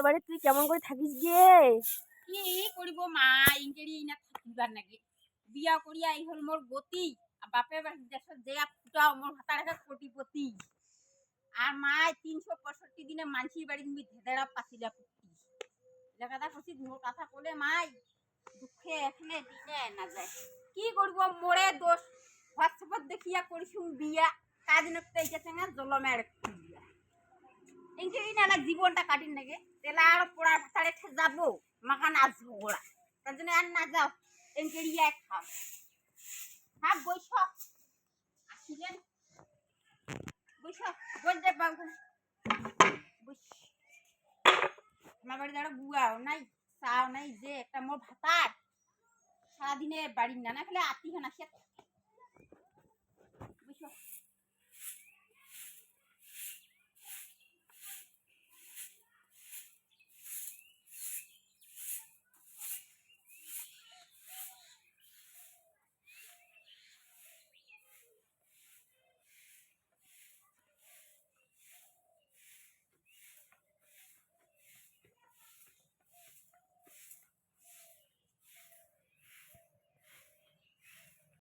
এবারে তুই কেমন করে থাকিস গে? কি করিব মা ইনা থাকিবার বিয়া করিয়া এই হল মোর গতি, আর বাপের বাড়ি দেশত দেয়া ফুটাও মোর হাতার হাতে কোটিপতি। আর মায় তিনশো পঁয়ষট্টি দিনে মানসির বাড়ি তুমি ধেদেড়া পাচিলা লেখাটা কছি মোর কথা কলে মাই, দুঃখে এখানে দিনে না যায়। কি করব মোরে দোষ? হোয়াটসঅ্যাপত দেখিয়া করিছুম বিয়া, কাজ নকতে না জলমের না না, জীবনটা কাটিন নাকি? আর পোড়ার যাব তার জন্য আর না যাও এনকেরিয়া খাও। হ্যাঁ বৈশ বৈশ আমার নাই, চাও নাই যে, একটা মোর ভাতার। সারাদিনে বাড়ির নানা ফেলে আতি হানা সে